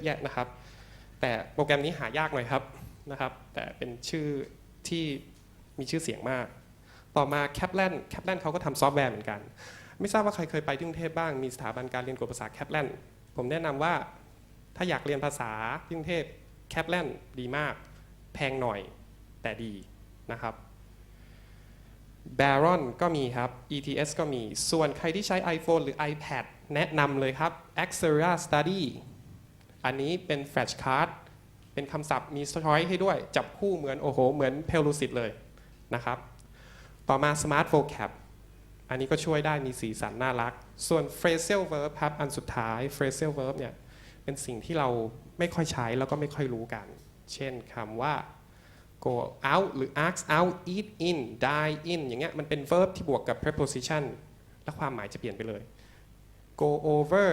อะแยะนะครับ แต่โปรแกรมนี้หายากหน่อยครับนะครับ แต่เป็นชื่อที่มีชื่อเสียงมาก ต่อมา Kaplan Kaplan เขาก็ทำซอฟต์แวร์เหมือนกัน ไม่ทราบว่าใครเคยไปที่กรุงเทพบ้าง มีสถาบันการเรียนกฎภาษา Kaplan ผมแนะนำว่าถ้าอยากเรียนภาษาที่กรุงเทพ Kaplan ดีมาก แพงหน่อยแต่ดีนะครับ Baron ก็มีครับ ETS ก็มี ส่วนใครที่ใช้ iPhone หรือ iPad แนะนำเลยครับ Axera Study อันนี้เป็น Flash Card เป็นคำศัพท์มีช้อยให้ด้วย จับคู่เหมือนโอ้โห เหมือน p e l u c i d เลยนะครับ ต่อมา Smart Vocab อันนี้ก็ช่วยได้มีสีสันน่ารัก ส่วน Phrasal Verb ครับอันสุดท้าย Phrasal Verb เนี่ยเป็นสิ่งที่เราไม่ค่อยใช้แล้วก็ไม่ค่อยรู้กัน เช่นคำว่า go out หรือ ask out eat in die in อย่างเงี้ยมันเป็น verb ที่บวกกับ preposition และความหมายจะเปลี่ยนไปเลย go over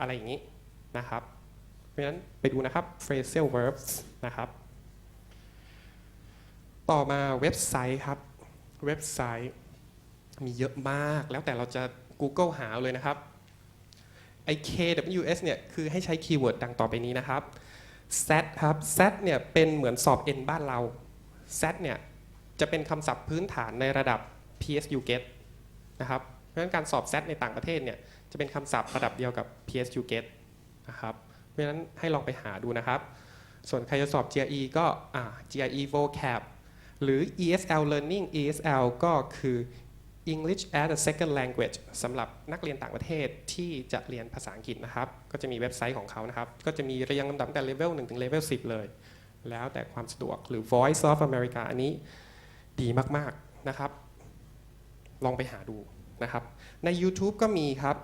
อะไรอย่างนี้นะครับ ราะฉะนั้นไปดูนะครับ phrasal verbs นะครับ ต่อมาเว็บไซต์ครับ เว็บไซต์ มีเยอะมาก แล้วแต่เราจะ Google หาเลยนะครับไอ้ KWS เนี่ยคือให้ใช้คีย์เวิร์ดดังต่อไปนี้นะครับ SAT ครับ SAT เนี่ยเป็นเหมือนสอบ N บ้านเรา SAT เนี่ยจะเป็นคำศัพท์พื้นฐานในระดับ PSU GET นะครับ เพราะฉะนั้นการสอบ SAT ในต่างประเทศเนี่ยจะเป็นคำศัพท์ระดับเดียวกับ PSU GET นะครับ ราะฉะนั้นให้ลองไปหาดูนะครับ ส่วนใครจะสอบ GRE ก็ GRE vocab หรือ ESL learning ESL ก็คือ English as a second language สำหรับนักเรียนต่างประเทศที่จะเรียนภาษาอังกฤษนะครับ ก็จะมีเว็บไซต์ของเขานะครับ ก็จะมีเรียงลำดับตั้งแต่เลเวล1ถึงเลเวล10 เลย แล้วแต่ความสะดวกหรือ Voice of America อันนี้ดีมากๆนะครับ ลองไปหาดูนะครับ ใน YouTube ก็มีครับ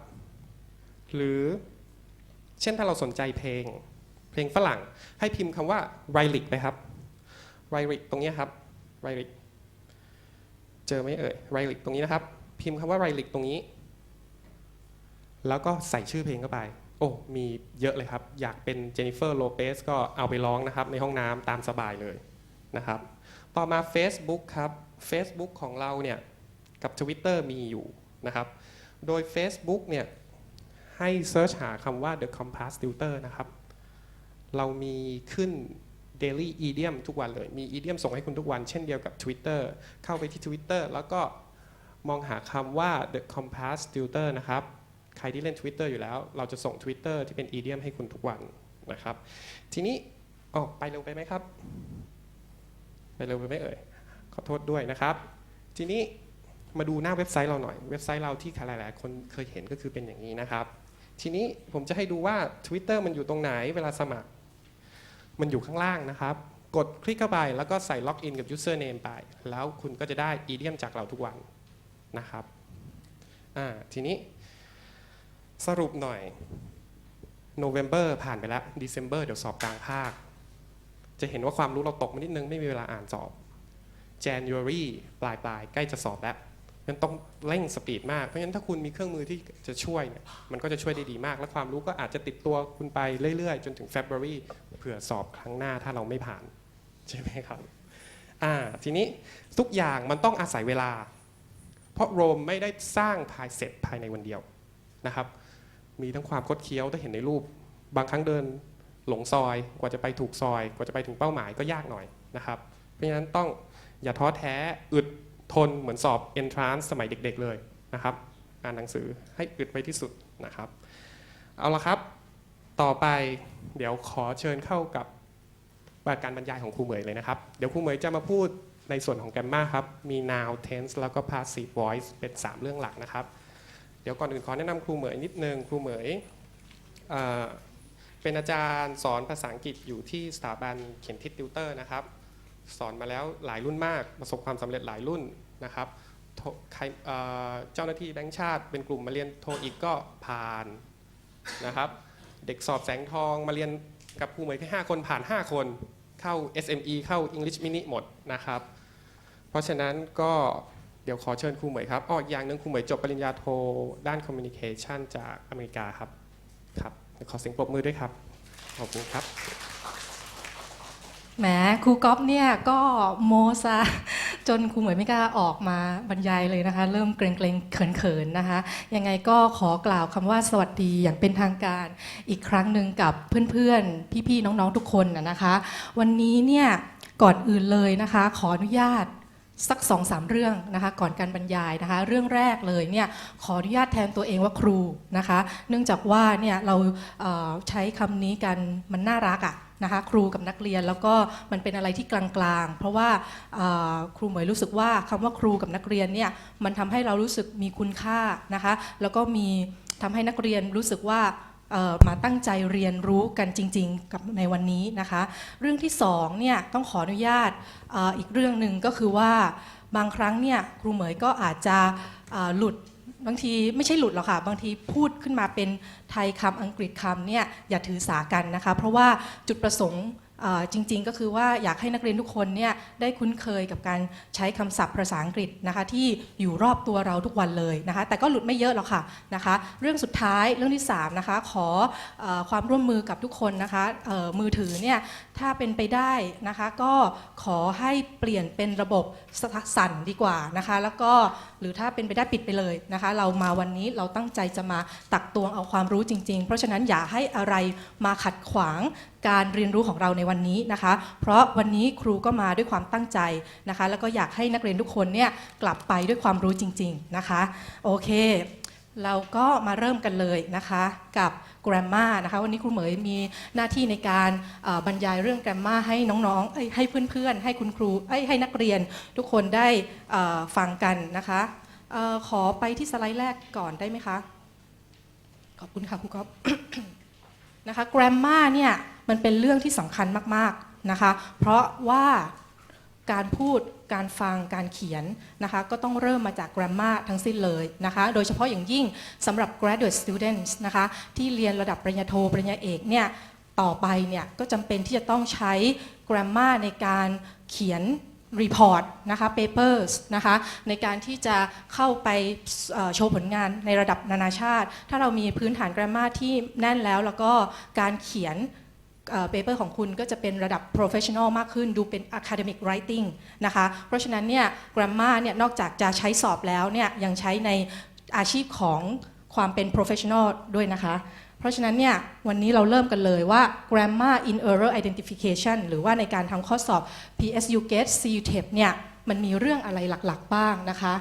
หรือ เช่นถ้าเราสนใจเพลง เพลงฝรั่ง ให้พิมพ์คำว่า r y l i c ไปครับ r y l i c ตรงนี้ครับ r y l i c เจอไหมเอ่ย r y l i c ตรงนี้นะครับ พิมพ์คำว่า r y l i c ตรงนี้ แล้วก็ใส่ชื่อเพลงเข้าไป โอ้มีเยอะเลยครับ อยากเป็นเจนนิเฟอร์โลเปสก็เอาไปร้องนะครับ ในห้องน้ำตามสบายเลยนะครับ ต่อมา Facebook ครับ Facebook ของเราเนี่ยกับ Twitter มีอยู่นะครับ โดย Facebook เนี่ย ให้เซิร์ชหาคำว่า The Compass Tutor นะครับ เรามีขึ้น Daily Idiom ทุกวันเลย มี Idiom ส่งให้คุณทุกวัน เช่นเดียวกับ Twitter เข้าไปที่ Twitter แล้วก็มองหาคำว่า The Compass Tutor นะครับ ใครที่เล่น Twitter อยู่แล้ว เราจะส่ง Twitter ที่เป็น Idiom ให้คุณทุกวันนะครับ ทีนี้ออกไปเร็วไปไหมครับ ไปเร็วไปไหมเอ่ย ขอโทษด้วยนะครับ ทีนี้มาดูหน้าเว็บไซต์เราหน่อย เว็บไซต์เราที่หลายๆ คนเคยเห็นก็คือเป็นอย่างนี้นะครับ ทีนี้ผมจะให้ดูว่า Twitter มันอยู่ตรงไหนเวลาสมัคร มันอยู่ข้างล่างนะครับ กดคลิกเข้าไปแล้วก็ใส่ล็อกอินกับ username ไป แล้วคุณก็จะได้ idiom จากเราทุกวันนะครับทีนี้สรุปหน่อย November ผ่านไปแล้ว December เดี๋ยวสอบกลางภาค จะเห็นว่าความรู้เราตกมานิดนึง ไม่มีเวลาอ่านสอบ January ปลายปลายใกล้จะสอบแล้ว งั้นต้องเร่งสปีดมาก เพราะฉะนั้นถ้าคุณมีเครื่องมือที่จะช่วยเนี่ยมันก็จะช่วยได้ดีมาก และความรู้ก็อาจจะติดตัวคุณไปเรื่อยๆ จนถึง February เผื่อสอบครั้งหน้าถ้าเราไม่ผ่าน ใช่ไหมครับอ่าทีนี้ทุกอย่างมันต้องอาศัยเวลา เพราะโรมไม่ได้สร้างภายเสร็จภายในวันเดียวนะครับ มีทั้งความคดเคี้ยวถ้าเห็นในรูป บางครั้งเดินหลงซอยกว่าจะไปถูกซอย กว่าจะไปถึงเป้าหมายก็ยากหน่อยนะครับ เพราะฉะนั้นต้องอย่าท้อแท้อึด ทนเหมือนสอบ entrance สมัยเด็กๆเลยนะครับอ่านหนังสือให้อึดไว้ที่สุดนะครับ เอาละครับ ต่อไปเดี๋ยวขอเชิญเข้ากับการบรรยายของครูเหมยเลยนะครับ เดี๋ยวครูเหมยจะมาพูดในส่วนของแกมมาครับ มี now tense แล้วก็ passive voice เป็น 3 เรื่องหลักนะครับ เดี๋ยวก่อนอื่นขอแนะนำครูเหมยนิดนึง ครูเหมยเเป็นอาจารย์สอนภาษาอังกฤษอยู่ที่สถาบันเขียนทิศติวเตอร์นะครับ สอนมาแล้วหลายรุ่นมาก ประสบความสำเร็จหลายรุ่นนะครับเจ้าหน้าที่แบงค์ชาติเป็นกลุ่มมาเรียนโทอีกก็ผ่านนะครับ เด็กสอบแสงทองมาเรียนกับครูเหมยแค่5คนผ่าน 5 คนเข้า SME เข้า English Mini หมดนะครับ เพราะฉะนั้นก็เดี๋ยวขอเชิญครูเหมยครับอ้ออย่างหนึ่งครูเหมยจบปริญญาโทด้าน Communication จากอเมริกาครับครับขอเสียงปรบมือด้วยครับขอบคุณครับ แหมครูก๊อฟเนี่ยก็โมซะจนครูเหมยไม่กล้าออกมาบรรยายเลยนะคะ เริ่มเกรงเกรงเขินเขินนะคะ ยังไงก็ขอกล่าวคำว่าสวัสดีอย่างเป็นทางการอีกครั้งหนึ่งกับเพื่อนๆ พี่ๆ น้องๆ ทุกคนนะคะ วันนี้เนี่ยก่อนอื่นเลยนะคะ ขออนุญาต สักสองสามเรื่องนะคะก่อนการบรรยายนะคะเรื่องแรกเลยเนี่ยขออนุญาตแทนตัวเองว่าครูนะคะเนื่องจากว่าเนี่ยเราเใช้คำนี้กันมันน่ารักอะนะคะครูกับนักเรียนแล้วก็มันเป็นอะไรที่กลางๆ เพราะว่าครูเหมยรู้สึกว่าคำว่าครูกับนักเรียนเนี่ยมันทำให้เรารู้สึกมีคุณค่านะคะแล้วก็มีทำให้นักเรียนรู้สึกว่า มาตั้งใจเรียนรู้กันจริง ๆ กับในวันนี้นะคะ เรื่องที่สองเนี่ยต้องขออนุญาตอ,อีกเรื่องหนึ่งก็คือว่าบางครั้งเนี่ยครูเหมยก็อาจจะหลุดบางทีไม่ใช่หลุดหรอกค่ะ บางทีพูดขึ้นมาเป็นไทยคำอังกฤษคำเนี่ยอย่าถือสากันนะคะ เพราะว่าจุดประสงค์ จริงๆ ก็คือว่าอยากให้นักเรียนทุกคนเนี่ยได้คุ้นเคยกับการใช้คำศัพท์ภาษาอังกฤษนะคะที่อยู่รอบตัวเราทุกวันเลยนะคะ แต่ก็หลุดไม่เยอะหรอกค่ะนะคะ เรื่องสุดท้ายเรื่องที่สามนะคะขออความร่วมมือกับทุกคนนะคะมือถือเนี่ยถ้าเป็นไปได้นะคะก็ขอให้เปลี่ยนเป็นระบบสั่นดีกว่านะคะ แล้วก็หรือถ้าเป็นไปได้ปิดไปเลยนะคะ เรามาวันนี้เราตั้งใจจะมาตักตวงเอาความรู้จริง ๆ เพราะฉะนั้นอย่าให้อะไรมาขัดขวาง การเรียนรู้ของเราในวันนี้นะคะ เพราะวันนี้ครูก็มาด้วยความตั้งใจนะคะ แล้วก็อยากให้นักเรียนทุกคนเนี่ยกลับไปด้วยความรู้จริง ๆนะคะ โอเค เราก็มาเริ่มกันเลยนะคะกับ grammar นะคะวันนี้ครูเหมยมีหน้าที่ในการบรรยายเรื่อง grammar ให้น้องๆ ให้เพื่อนๆ ให้คุณครูให้นักเรียนทุกคนได้ฟังกันนะคะออขอไปที่สไลด์แรกก่อนได้ไหมคะ ขอบคุณค่ะครูก๊อฟนะคะ grammar เนี่ย มันเป็นเรื่องที่สำคัญมากๆนะคะ เพราะว่าการพูดการฟังการเขียนนะคะก็ต้องเริ่มมาจาก grammar ทั้งสิ้นเลยนะคะโดยเฉพาะอย่างยิ่งสำหรับ graduate students นะคะที่เรียนระดับปริญญาโทปริญญาเอกเนี่ยต่อไปเนี่ยก็จำเป็นที่จะต้องใช้ grammar ในการเขียน report นะคะ papers นะคะในการที่จะเข้าไปโชว์ผลงานในระดับนานาชาติ ถ้าเรามีพื้นฐาน grammar ที่แน่นแล้วแล้วก็การเขียน เปเปอร์ของคุณก็จะเป็นระดับ professional มากขึ้น ดูเป็น academic writing นะคะ เพราะฉะนั้นเนี่ย grammar เนี่ย นอกจากจะใช้สอบแล้วเนี่ย ยังใช้ในอาชีพของความเป็น professional ด้วยนะคะ เพราะฉะนั้นเนี่ย วันนี้เราเริ่มกันเลยว่า grammar in error identification หรือว่าในการทำข้อสอบ PSU GATE CUTEP เนี่ย มันมีเรื่องอะไรหลักๆ บ้างนะคะ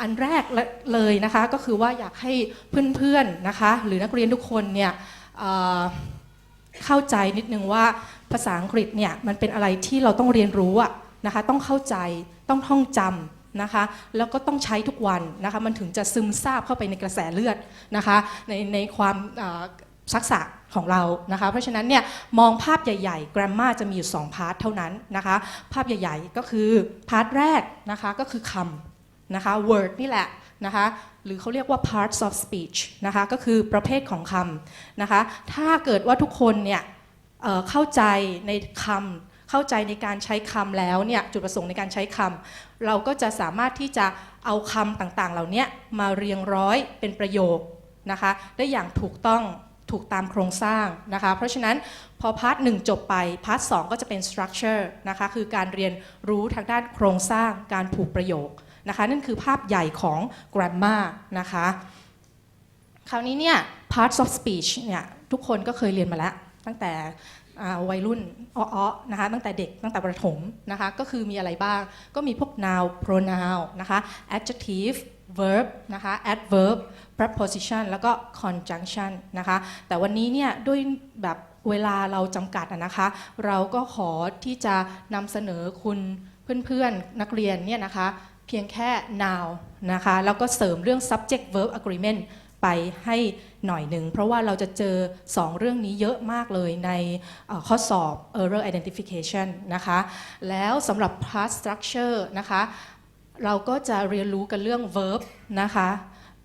อันแรกเลยนะคะก็คือว่าอยากให้เพื่อนๆนะคะ หรือนักเรียนทุกคนเนี่ย เข้าใจนิดนึงว่าภาษาอังกฤษเนี่ยมันเป็นอะไรที่เราต้องเรียนรู้อะนะคะต้องเข้าใจต้องท่องจำนะคะแล้วก็ต้องใช้ทุกวันนะคะมันถึงจะซึมซาบเข้าไปในกระแสเลือดนะคะในในความเอ่อทักษะของเรานะคะเพราะฉะนั้นเนี่ยมองภาพใหญ่ๆ grammar จะมีอยู่ 2 พาร์ทเท่านั้นนะคะภาพใหญ่ๆก็คือพาร์ทแรกนะคะก็คือคำนะคะ word นี่แหละ นะคะหรือเขาเรียกว่า parts of speech นะคะก็คือประเภทของคำนะคะถ้าเกิดว่าทุกคนเนี่ยเเข้าใจในคำเข้าใจในการใช้คำแล้วเนี่ยจุดประสงค์ในการใช้คำเราก็จะสามารถที่จะเอาคำต่างๆ เหล่านี้มาเรียงร้อยเป็นประโยคนะคะได้อย่างถูกต้องถูกตามโครงสร้างนะคะ เพราะฉะนั้นพอพาร์ทหนึ่งจบไป พาร์ทสองก็จะเป็น structure นะคะ คือการเรียนรู้ทางด้านโครงสร้างการผูกประโยค นะคะ นั่นคือภาพใหญ่ของ grammar นะคะ คราวนี้เนี่ย parts of speech เนี่ยทุกคนก็เคยเรียนมาแล้ว ตั้งแต่วัยรุ่นอ้อๆนะคะตั้งแต่เด็กตั้งแต่ประถมนะคะก็คือมีอะไรบ้างก็มีพวก noun pronoun นะคะ adjective verb นะคะ adverb preposition แล้วก็ conjunction นะคะแต่วันนี้เนี่ยด้วยแบบเวลาเราจำกัดนะคะ เราก็ขอที่จะนำเสนอคุณเพื่อนๆนักเรียนเนี่ยนะคะ เพียงแค่ now นะคะ แล้วก็เสริมเรื่อง subject verb agreement ไปให้หน่อยหนึ่ง เพราะว่าเราจะเจอ 2 เรื่องนี้เยอะมากเลยในข้อสอบ error identification นะคะ แล้วสำหรับ past structure นะคะ เราก็จะเรียนรู้กันเรื่อง verb นะคะ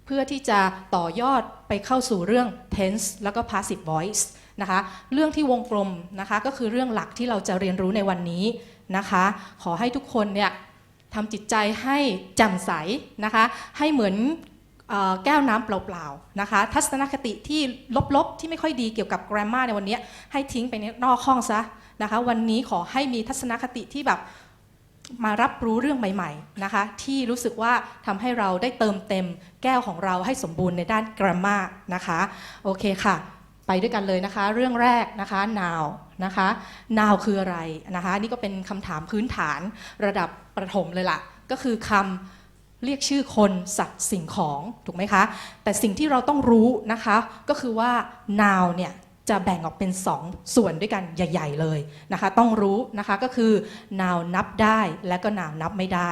เพื่อที่จะต่อยอดไปเข้าสู่เรื่อง tense แล้วก็ passive voice นะคะ เรื่องที่วงกลมนะคะ ก็คือเรื่องหลักที่เราจะเรียนรู้ในวันนี้นะคะ ขอให้ทุกคนเนี่ย ทำจิตใจให้แจ่มใสนะคะ ให้เหมือนแก้วน้ำเปล่าๆนะคะ ทัศนคติที่ลบๆ ที่ไม่ค่อยดีเกี่ยวกับ grammar ในวันนี้ให้ทิ้งไปนอกห้องซะนะคะ วันนี้ขอให้มีทัศนคติที่แบบมารับรู้เรื่องใหม่ๆนะคะ ที่รู้สึกว่าทำให้เราได้เติมเต็มแก้วของเราให้สมบูรณ์ในด้าน grammar นะคะ โอเคค่ะ ไปด้วยกันเลยนะคะ เรื่องแรกนะคะ now นะคะ now คืออะไรนะคะนี่ก็เป็นคำถามพื้นฐานระดับประถมเลยล่ะ ก็คือคำเรียกชื่อคนสัตว์สิ่งของถูกไหมคะ แต่สิ่งที่เราต้องรู้นะคะ ก็คือว่า now เนี่ยจะแบ่งออกเป็น 2 ส่วนด้วยกันใหญ่ ๆ เลยนะคะ ต้องรู้นะคะก็คือ now นับได้และก็ now นับไม่ได้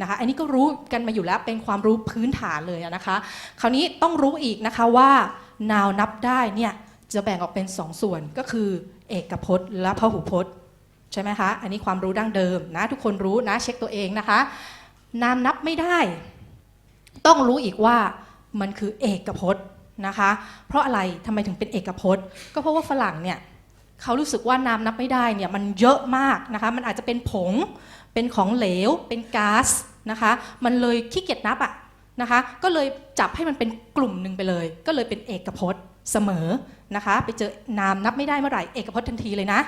นะคะอันนี้ก็รู้กันมาอยู่แล้วเป็นความรู้พื้นฐานเลยนะคะ คราวนี้ต้องรู้อีกนะคะว่า now นับได้เนี่ยจะแบ่งออกเป็น 2ส่วนก็คือ เอกพจน์ และพหูพจน์ใช่ไหมคะ อันนี้ความรู้ดั้งเดิมนะ ทุกคนรู้นะเช็คตัวเองนะคะ นามนับไม่ได้ ต้องรู้อีกว่ามันคือเอกพจน์นะคะ เพราะอะไรทำไมถึงเป็นเอกพจน์ ก็เพราะว่าฝรั่งเนี่ยเขารู้สึกว่านามนับไม่ได้เนี่ยมันเยอะมากนะคะ มันอาจจะเป็นผง เป็นของเหลว เป็นก๊าซนะคะ มันเลยขี้เกียจนับอะนะคะ ก็เลยจับให้มันเป็นกลุ่มหนึ่งไปเลย ก็เลยเป็นเอกพจน์เสมอ นะคะ ไปเจอนามนับไม่ได้เมื่อไหร่เอกพจน์ทันทีเลยนะ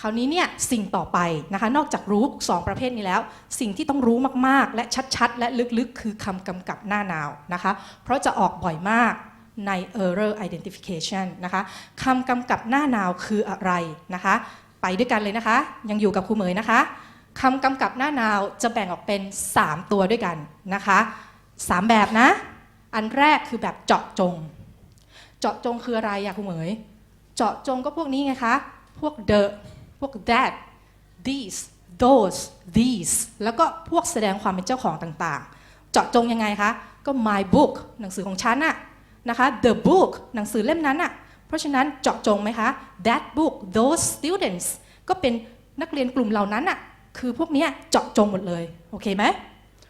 คราวนี้เนี่ยสิ่งต่อไปนะคะนอกจากรู้ 2 ประเภทนี้แล้ว สิ่งที่ต้องรู้มากๆ และชัดๆ และลึกๆ คือคำกำกับหน้านาวนะคะ เพราะจะออกบ่อยมากใน error identification นะคะคำกำกับหน้านาวคืออะไรนะคะ ไปด้วยกันเลยนะคะ ยังอยู่กับครูเหมยนะคะคำกำกับหน้านาวจะแบ่งออกเป็น 3 ตัวด้วยกันนะคะ 3 แบบนะ อันแรกคือแบบเจาะจง เจาะจงคืออะไรอะครูเหมย เจาะจงก็พวกนี้ไงคะ พวก the พวก that these those these แล้วก็พวกแสดงความเป็นเจ้าของต่างๆ เจาะจงยังไงคะ ก็ my book หนังสือของฉันอะนะคะ the book หนังสือเล่มนั้นอะเพราะฉะนั้นเจาะจงไหมคะ that book those students ก็เป็นนักเรียนกลุ่มเหล่านั้นอะคือพวกนี้เจาะจงหมดเลย โอเคไหม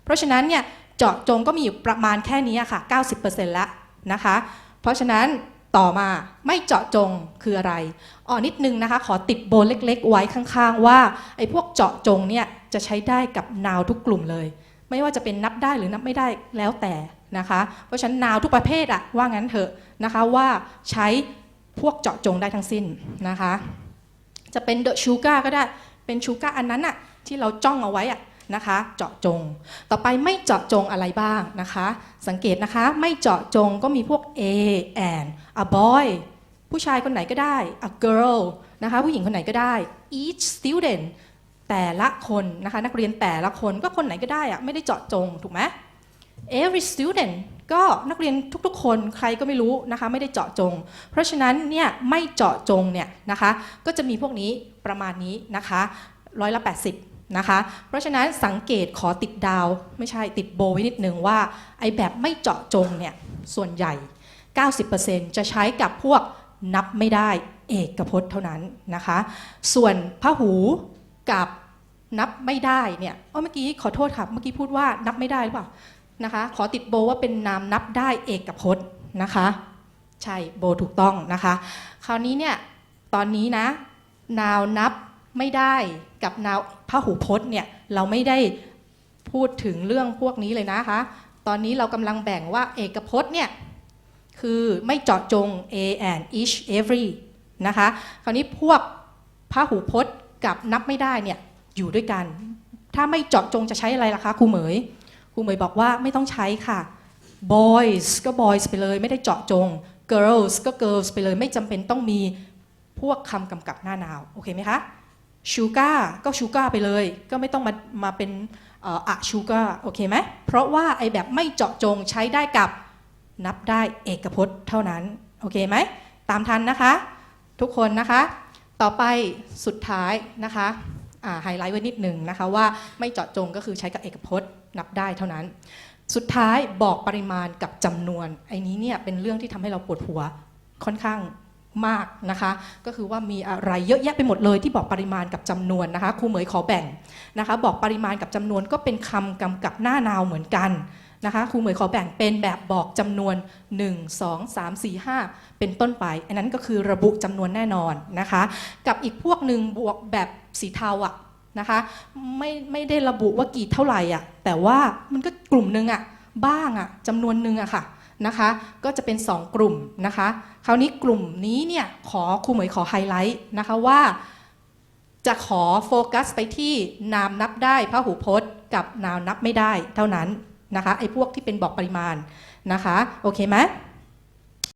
เพราะฉะนั้นเนี่ยเจาะจงก็มีอยู่ประมาณแค่นี้ค่ะ 90%แล้วนะคะ เพราะฉะนั้นต่อมาไม่เจาะจงคืออะไรอ๋อนิดนึงนะคะ ขอติดโบนเล็ก ๆ ไว้ข้างๆ ว่าไอ้พวกเจาะจงเนี่ยจะใช้ได้กับนาวทุกกลุ่มเลย ไม่ว่าจะเป็นนับได้หรือนับไม่ได้แล้วแต่นะคะ เพราะฉะนั้นนาวทุกประเภทอะว่างั้นเถอะนะคะว่าใช้พวกเจาะจงได้ทั้งสิ้นนะคะ จะเป็น the sugar ก็ได้เป็น sugar อันนั้นอะที่เราจ้องเอาไว้อะ นะคะ เจาะจง ต่อไปไม่เจาะจงอะไรบ้างนะคะ สังเกตนะคะ ไม่เจาะจงก็มีพวก a and a boy ผู้ชายคนไหนก็ได้ a girl นะคะ ผู้หญิงคนไหนก็ได้ each student แต่ละคนนะคะ นักเรียนแต่ละคนก็คนไหนก็ได้อะไม่ได้เจาะจงถูกไหม every student ก็นักเรียนทุกๆ คนใครก็ไม่รู้นะคะ ไม่ได้เจาะจง เพราะฉะนั้นเนี่ยไม่เจาะจงเนี่ยนะคะ ก็จะมีพวกนี้ประมาณนี้นะคะร้อยละ 80 นะคะ เพราะฉะนั้นสังเกตขอติดดาวไม่ใช่ติดโบไว้นิดนึงว่าไอ้แบบไม่เจาะจงเนี่ยส่วนใหญ่ 90%จะใช้กับพวกนับไม่ได้เอกพจน์เท่านั้นนะคะ ส่วนพหูกับนับไม่ได้เนี่ยเอ้เมื่อกี้ขอโทษค่ะเมื่อกี้พูดว่านับไม่ได้หรือเปล่านะคะ ขอติดโบว่าเป็นนามนับได้เอกพจน์นะคะ ใช่โบถูกต้องนะคะ คราวนี้เนี่ยตอนนี้นะนาวนับไม่ได้กับนาว พหูพจน์เนี่ยเราไม่ได้พูดถึงเรื่องพวกนี้เลยนะคะ ตอนนี้เรากำลังแบ่งว่าเอกพจน์เนี่ยคือไม่เจาะจง a and each every นะคะ คราวนี้พวกพหูพจน์กับนับไม่ได้เนี่ยอยู่ด้วยกัน ถ้าไม่เจาะจงจะใช้อะไรล่ะคะครูเหมยครูเหมยบอกว่าไม่ต้องใช้ค่ะ boys ก็ boys ไปเลยไม่ได้เจาะจง girls ก็ girls ไปเลยไม่จำเป็นต้องมีพวกคำกำกับหน้านาว โอเคไหมคะ sugar ก็ sugar ไปเลย ก็ไม่ต้องมามาเป็นอ่ออะ sugar โอเคไหมเพราะว่าไอแบบไม่เจาะจงใช้ได้กับนับได้เอกพจน์เท่านั้น โอเคไหม ตามทันนะคะ ทุกคนนะคะ ต่อไปสุดท้ายนะคะไฮไลท์ไว้นิดหนึ่งนะคะว่าไม่เจาะจงก็คือใช้กับเอกพจน์นับได้เท่านั้น สุดท้ายบอกปริมาณกับจำนวนไอ้นี้เนี่ยเป็นเรื่องที่ทำให้เราปวดหัวค่อนข้าง มากนะคะ ก็คือว่ามีอะไรเยอะแยะไปหมดเลยที่บอกปริมาณกับจำนวนนะคะครูเหมยขอแบ่งนะคะ บอกปริมาณกับจำนวนก็เป็นคำกำกับหน้านาวเหมือนกันนะคะครูเหมยขอแบ่งเป็นแบบบอกจำนวน 1 2 3 4 5 เป็นต้นไป อันนั้นก็คือระบุจำนวนแน่นอนนะคะ กับอีกพวกหนึ่งบวกแบบสีเทาอะนะคะไม่ไม่ได้ระบุว่ากี่เท่าไหร่อะแต่ว่ามันก็กลุ่มหนึ่งอะบ้างอะจำนวนหนึ่งอะค่ะ นะคะก็จะเป็น 2 กลุ่มนะคะคราวนี้กลุ่มนี้เนี่ยขอครูเหมยขอไฮไลท์นะคะว่า จะขอโฟกัสไปที่นามนับได้พระหูพจน์ กับนามนับไม่ได้เท่านั้นนะคะไอ้พวกที่เป็นบอกปริมาณนะคะโอเคไหม